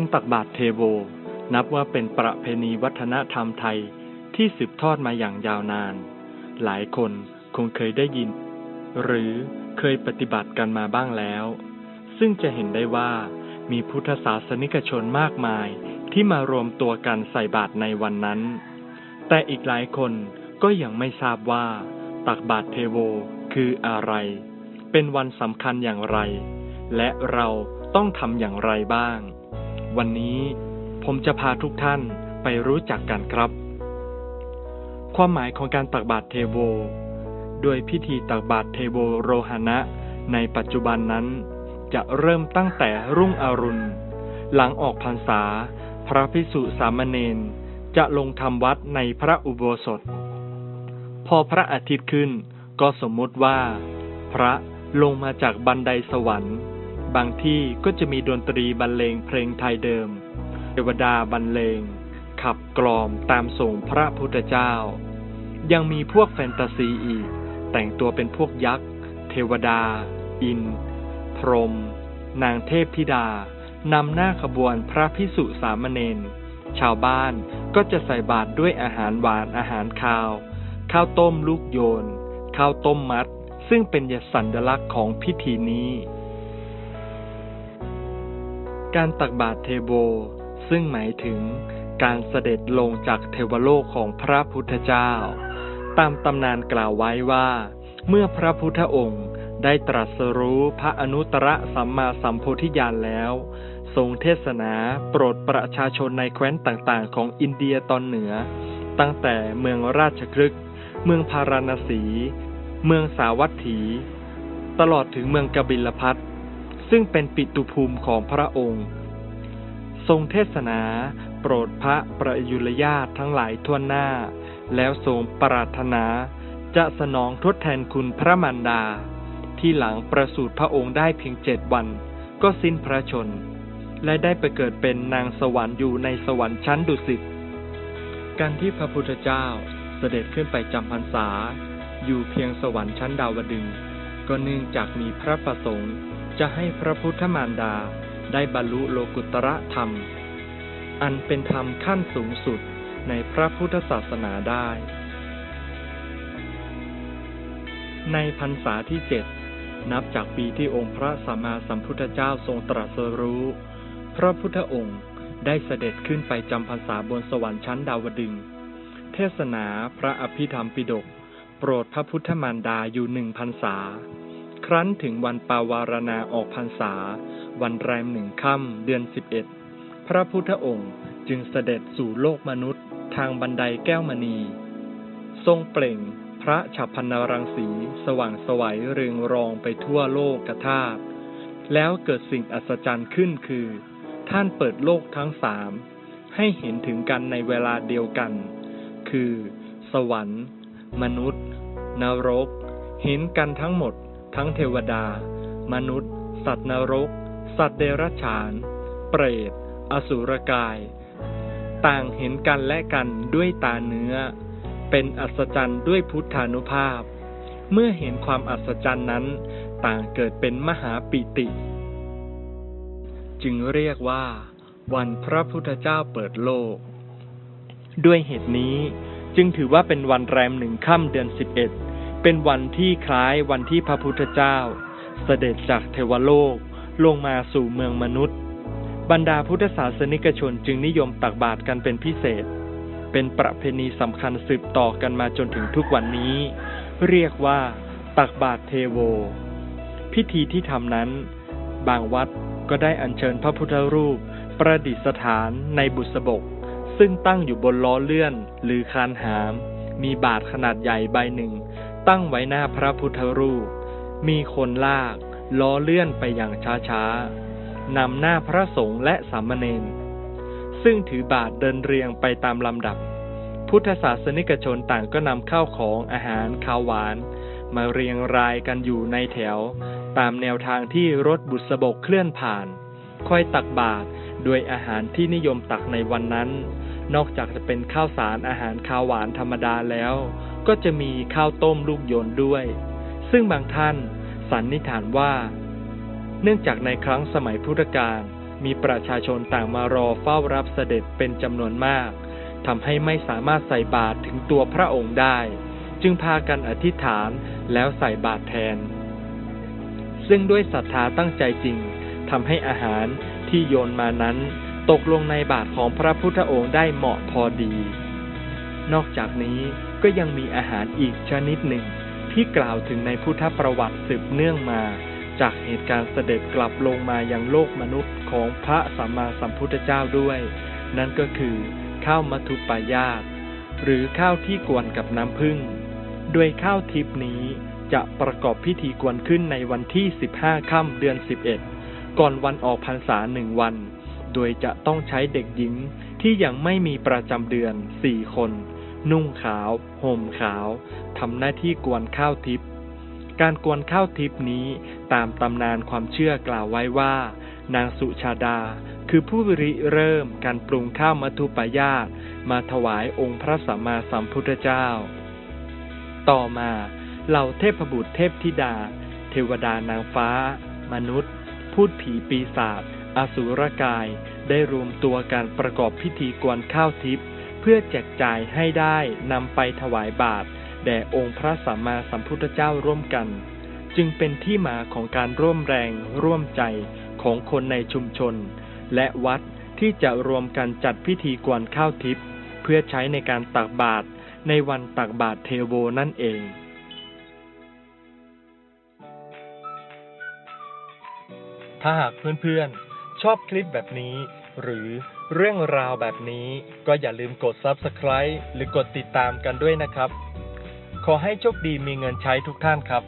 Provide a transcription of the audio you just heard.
การตักบาตรเทโว นับว่าเป็นประเพณีวัฒนธรรมไทยที่สืบทอดมาอย่างยาวนาน หลายคนคงเคยได้ยิน หรือเคยปฏิบัติกันมาบ้างแล้ว ซึ่งจะเห็นได้ว่ามีพุทธศาสนิกชนมากมายที่มารวมตัวกันใส่บาตรในวันนั้น แต่อีกหลายคนก็ยังไม่ทราบว่า ตักบาตรเทโวคืออะไร เป็นวันสำคัญอย่างไร และเราต้องทำอย่างไรบ้าง วันนี้ผมจะพาทุกท่านไปรู้จักกันครับ ความหมายของการตักบาตรเทโว โดยพิธีตักบาตรเทโวโรหณะ ในปัจจุบันนั้น จะเริ่มตั้งแต่รุ่งอรุณ หลังออกพรรษา พระพิสุสามเณรจะลงทำวัดในพระอุโบสถ พอพระอาทิตย์ขึ้นก็สมมติว่า พระลงมาจากบันไดสวรรค์ บางที่ก็จะมีดนตรีบรรเลงเพลงไทยเดิม เทวดาบรรเลง ขับกลอมตามส่งพระพุทธเจ้า ยังมีพวกแฟนตาซีอีก แต่งตัวเป็นพวกยักษ์ เทวดา อิน พรหมนางเทพธิดานำหน้าขบวนพระพิสุสามเณรชาวบ้านก็จะใส่บาตรด้วยอาหารหวานอาหารคาว ข้าวต้มลูกโยน ข้าวต้มมัด ซึ่งเป็นสัญลักษณ์ของพิธีนี้ การตักบาตรเทโวซึ่งหมายถึงการเสด็จลงจากเทวโลกของพระพุทธเจ้า ตามตำนานกล่าวไว้ว่า เมื่อพระพุทธองค์ได้ตรัสรู้พระอนุตตรสัมมาสัมโพธิญาณแล้ว ทรงเทศนาโปรดประชาชนในแคว้นต่างๆ ของอินเดียตอนเหนือ ตั้งแต่เมืองราชครึก เมืองพาราณสี เมืองสาวัตถี ตลอดถึงเมืองกบิลพัท ซึ่งเป็นปิตุภูมิของพระองค์ ทรงเทศนาโปรดพระประยุรญาตทั้งหลายทั่วหน้า แล้วทรงปรารถนาจะสนองทดแทนคุณพระมารดา ที่หลังประสูติพระองค์ได้เพียงเจ็ดวัน ก็สิ้นพระชน และได้ไปเกิดเป็นนางสวรรค์อยู่ในสวรรค์ชั้นดุสิตการที่พระพุทธเจ้าเสด็จขึ้นไปจำพรรษา อยู่เพียงสวรรค์ชั้นดาวดึงก็เนื่องจากมีพระประสงค์ จะให้พระพุทธมารดาได้บรรลุโลกุตระธรรม อันเป็นธรรมขั้นสูงสุดในพระพุทธศาสนาได้ ในพรรษาที่เจ็ดนับจากปีที่องค์พระสัมมาสัมพุทธเจ้าทรงตรัสรู้ พระพุทธองค์ได้เสด็จขึ้นไปจำพรรษาบนสวรรค์ชั้นดาวดึง เทศนาพระอภิธรรมปิฎกโปรดพระพุทธมารดาอยู่หนึ่งพรรษา ครั้นถึงวันปาวารณาออกพรรษา วันแรมหนึ่งค่ำเดือนสิบเอ็ดพระพุทธองค์จึงเสด็จสู่โลกมนุษย์ ทางบันไดแก้วมณี ทรงเปล่งพระฉับพันรังสี สว่างสวัยเรืองรองไปทั่วโลกกธาตุแล้วเกิดสิ่งอัศจรรย์ขึ้นคือ ท่านเปิดโลกทั้งสามให้เห็นถึงกันในเวลาเดียวกัน คือ สวรรค์ มนุษย์ นรก เห็นกันทั้งหมด ทั้งเทวดา มนุษย์ สัตว์นรก สัตว์เดรัจฉาน เปรต อสุรกาย ต่างเห็นกันและกันด้วยตาเนื้อ เป็นอัศจรรย์ด้วยพุทธานุภาพ เมื่อเห็นความอัศจรรย์นั้น ต่างเกิดเป็นมหาปิติ จึงเรียกว่า วันพระพุทธเจ้าเปิดโลก ด้วยเหตุนี้จึงถือว่าเป็นวันแรมหนึ่งค่ำเดือนสิบเอ็ด เป็นวันที่คล้ายวันที่พระพุทธเจ้า เสด็จจากเทวโลกลงมาสู่เมืองมนุษย์ บรรดาพุทธศาสนิกชนจึงนิยมตักบาตรกันเป็นพิเศษ เป็นประเพณีสำคัญสืบต่อกันมาจนถึงทุกวันนี้ เรียกว่าตักบาตรเทโว พิธีที่ทำนั้น บางวัดก็ได้อัญเชิญพระพุทธรูป ประดิษฐานในบุษบก ซึ่งตั้งอยู่บนล้อเลื่อนหรือคานหาม มีบาทขนาดใหญ่ใบหนึ่ง ตั้งไว้หน้าพระพุทธรูป มีคนลาก ล้อเลื่อนไปอย่างช้าๆนำหน้าพระสงฆ์และสามเณรซึ่งถือบาทเดินเรียงไปตามลำดับ พุทธศาสนิกชนต่างก็นำข้าวของอาหารข้าวหวาน มาเรียงรายกันอยู่ในแถว ตามแนวทางที่รถบุษบกเคลื่อนผ่าน ค่อยตักบาตรด้วยอาหารที่นิยมตักในวันนั้น นอกจากจะเป็นข้าวสารอาหารข้าวหวานธรรมดาแล้ว ก็จะมีข้าวต้มลูกโยนด้วย ซึ่งบางท่านสันนิษฐานว่า เนื่องจากในครั้งสมัยพุทธกาลมีประชาชนต่างมารอเฝ้ารับเสด็จเป็นจำนวนมากทำให้ไม่สามารถใส่บาตรถึงตัวพระองค์ได้ จึงพากันอธิษฐานแล้วใส่บาตรแทน ซึ่งด้วยศรัทธาตั้งใจจริงทำให้อาหารที่โยนมานั้น ตกลงในบาตรของพระพุทธองค์ได้เหมาะพอดี นอกจากนี้ก็ยังมีอาหารอีกชนิดหนึ่ง ที่กล่าวถึงในพุทธประวัติสืบเนื่องมา จากเหตุการณ์เสด็จกลับลงมายังโลกมนุษย์ของพระสัมมาสัมพุทธเจ้าด้วย นั่นก็คือ ข้าวมัทุปายาตหรือข้าวที่กวนกับน้ำผึ้งโดยข้าวทิพนี้จะประกอบพิธีกวนขึ้นในวันที่ 15 ค่ำเดือน 11 ก่อนวันออกพรรษาหนึ่งวัน ดยจะต้องใช้เด็กหญิงที่ยังไม่มีประจำเดือนสี่คน นุ่งขาวห่มขาวทำหน้าที่กวนข้าวทิพย์การกวนข้าวทิพย์นี้ตามตำนานความเชื่อกล่าวไว้ว่า นางสุชาดาคือผู้ริเริ่มการปรุงข้าวมัทุปายาตมาถวายองค์พระสัมมาสัมพุทธเจ้า ต่อมาเหล่าเทพบุตรเทพธิดา เทวดานางฟ้า มนุษย์ พูดผีปีศาจอสูรกาย ได้รวมตัวการประกอบพิธีกวนข้าวทิพย์เพื่อแจกจ่ายให้ได้นำไปถวายบาตรแด่องค์พระสัมมาสัมพุทธเจ้าร่วมกัน จึงเป็นที่มาของการร่วมแรงร่วมใจของคนในชุมชน และวัดที่จะรวมกันจัดพิธีกวนข้าวทิพย์เพื่อใช้ในการตักบาตรในวันตักบาตรเทโวนั่นเองถ้าหากเพื่อนๆ ชอบคลิปแบบนี้ หรือเรื่องราวแบบนี้ก็อย่าลืมกด Subscribe หรือกดติดตามกันด้วยนะครับ ขอให้โชคดีมีเงินใช้ทุกท่านครับ